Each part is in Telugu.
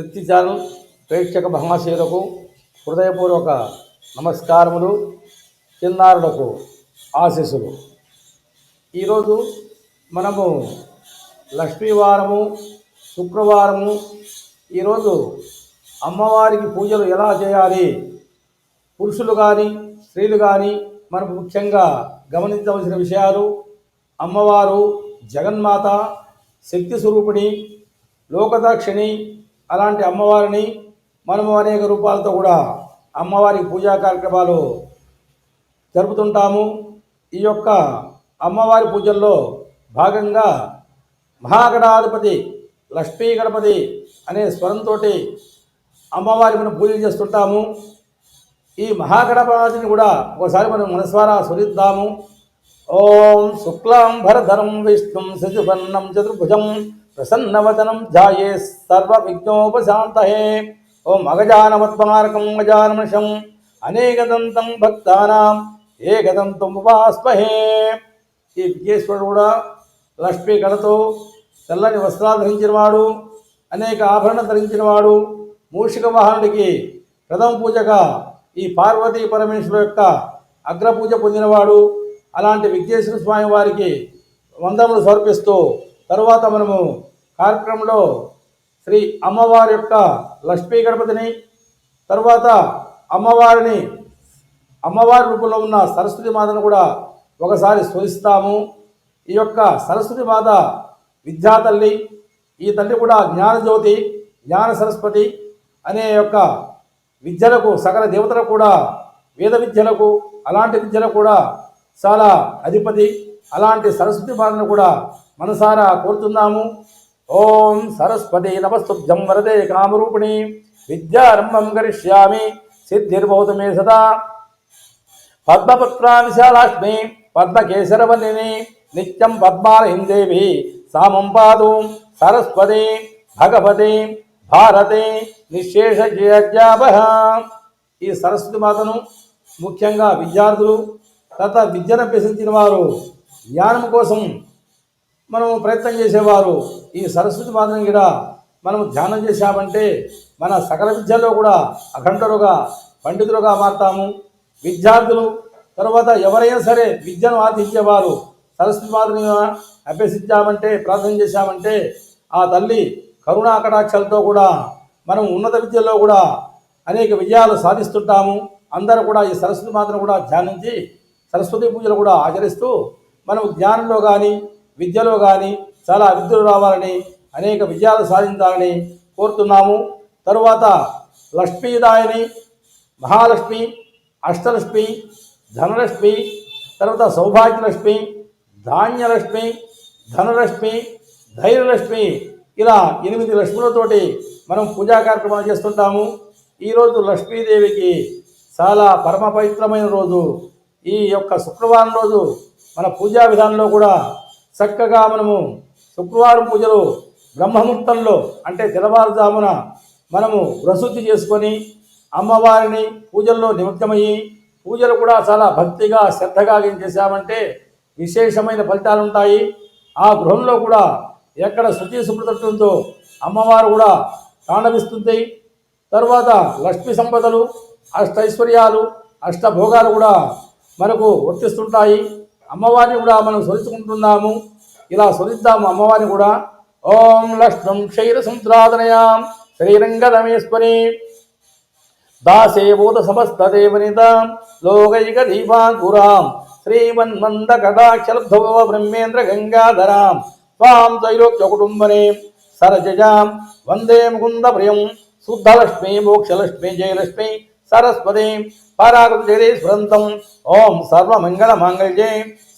శక్తి ఛానల్ ప్రేక్షక మహాశయులకు హృదయపూర్వక నమస్కారములు చిన్నారులకు ఆశీస్సులు. ఈరోజు మనము లక్ష్మీవారము శుక్రవారము ఈరోజు అమ్మవారికి పూజలు ఎలా చేయాలి పురుషులు కానీ స్త్రీలు కానీ మనకు ముఖ్యంగా గమనించవలసిన విషయాలు అమ్మవారు జగన్మాత శక్తి స్వరూపిణి లోకదాక్షిణి అలాంటి అమ్మవారిని మనము అనేక రూపాలతో కూడా అమ్మవారికి పూజా కార్యక్రమాలు జరుపుతుంటాము. ఈ యొక్క అమ్మవారి పూజల్లో భాగంగా మహాగణాధిపతి లక్ష్మీ గణపతి అనే స్వరంతో అమ్మవారి మనం పూజలు చేస్తుంటాము. ఈ మహాగణపతిని కూడా ఒకసారి మనం మనస్వారా స్మరిద్దాము ఓం శుక్లాం భరధరం విష్ణుం శశివర్ణం చతుర్భుజం ప్రసన్నవచనం ధ్యాయే సర్వ విఘ్నోపశాంతహే ఓం అగజానవత్మారకం గజానమషం అనేకదంతం భక్తానాం ఏకదంతం ఉపాస్మహే ఈ విఘ్నేశ్వరుడు కూడా లక్ష్మీ కళతో తెల్లని వస్త్రాలు ధరించినవాడు అనేక ఆభరణ ధరించినవాడు మూషిక వాహనుడికి ప్రథమ పూజగా ఈ పార్వతీ పరమేశ్వరు యొక్క అగ్రపూజ పొందినవాడు. అలాంటి విఘ్నేశ్వర స్వామి వారికి వందములు సమర్పిస్తూ తరువాత మనము కార్యక్రమంలో శ్రీ అమ్మవారి యొక్క లక్ష్మీ గణపతిని తరువాత అమ్మవారిని అమ్మవారి రూపంలో ఉన్న సరస్వతి మాతను కూడా ఒకసారి స్మరిస్తాము ఈ యొక్క సరస్వతి మాత విద్యా తల్లి ఈ తల్లి కూడా జ్ఞానజ్యోతి జ్ఞాన సరస్వతి అనే యొక్క విద్యలకు సకల దేవతలకు కూడా వేద విద్యలకు అలాంటి విద్యలకు కూడా చాలా అధిపతి. అలాంటి సరస్వతి మాతను కూడా మనసారా కోరుతున్నాము. ఓం సరస్వతి నమస్తుభ్యం వరదే కామరూపిణి. విద్యారంభం కరిష్యామి. సిద్ధిర్భవతు మే సదా. పద్మపుత్రా విశాలాక్ష్మి పద్మకేశరవల్లిని నిత్యం పద్మాలయం దేవి సామం పాదు. సరస్వతి భగవతి భారతి నిశేష ఈ సరస్వతి మాతను ముఖ్యంగా విద్యార్థులు తర్వాత విద్యను అభ్యసించిన వారు జ్ఞానం కోసం మనం ప్రయత్నం చేసేవారు. ఈ సరస్వతి మాతను కూడా మనం ధ్యానం చేశామంటే మన సకల విద్యలో కూడా అఖండరుగా పండితులుగా మారుతాము. విద్యార్థులు తర్వాత ఎవరైనా సరే విద్యను ఆర్జించేవారు. సరస్వతి మాతని అభ్యసించామంటే ప్రార్థన చేశామంటే ఆ తల్లి కరుణా కటాక్షలతో కూడా మనం ఉన్నత విద్యలో కూడా అనేక విజయాలు సాధిస్తుంటాము. అందరూ కూడా ఈ సరస్వతి మాతను కూడా ధ్యానించి సరస్వతి పూజలు కూడా ఆచరిస్తూ మనం జ్ఞానంలో కానీ విద్యలో కానీ చాలా అభివృద్ధులు రావాలని అనేక విజయాలు సాధించాలని కోరుతున్నాము. తరువాత లక్ష్మీదాయని మహాలక్ష్మి అష్టలక్ష్మి ధనలక్ష్మి తర్వాత సౌభాగ్యలక్ష్మి ధాన్యలక్ష్మి ధనలక్ష్మి ధైర్యలక్ష్మి ఇలా ఎనిమిది లక్ష్ములతోటి మనం పూజా కార్యక్రమాలు చేస్తుంటాము. ఈరోజు లక్ష్మీదేవికి చాలా పరమ పవిత్రమైన రోజు. ఈ యొక్క శుక్రవారం రోజు మన పూజా విధానంలో కూడా చక్కగా మనము శుక్రవారం పూజలు బ్రహ్మముహూర్తంలో అంటే తెల్లవారుజామున మనము ప్రశుద్ధి చేసుకొని అమ్మవారిని పూజల్లో నిమగ్నమయ్యి పూజలు కూడా చాలా భక్తిగా శ్రద్ధగా ఏం చేశామంటే విశేషమైన ఫలితాలు ఉంటాయి ఆ గృహంలో కూడా ఎక్కడ శుచి శుభ్రత ఉందో అమ్మవారు కూడా తాండవిస్తుంది తర్వాత లక్ష్మీ సంపదలు అష్టైశ్వర్యాలు అష్టభోగాలు కూడా మనకు వర్తిస్తుంటాయి. అమ్మవారిని కూడా మనం స్మరించుకుంటున్నాము. ఇలా స్మరిద్దాము అమ్మవారిని కూడా. ఓం లక్ష్మం క్షైర సంత్రాదనయాం శ్రీరంగరమేశ్వరి దాసేభూత సమస్తదేవనితాం లోకైక దీపాంకురాం శ్రీమన్మంద కటాక్షలబ్ధవ బ్రహ్మేంద్ర గంగాధరాం త్వాం త్రైలోక్య కుటుంబనే సరజజాం వందే ముకుంద ప్రియం. శుద్ధలక్ష్మి మోక్షలక్ష్మి జయలక్ష్మి సరస్వతి. పరాకృత జగదీశ్వరంతం ఓం సర్వమంగళ మాంగళ్యే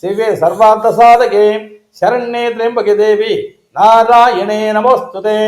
శివే సర్వార్థ సాధకే శరణ్యే త్ర్యంబకే దేవి నారాయణే నమోస్తుతే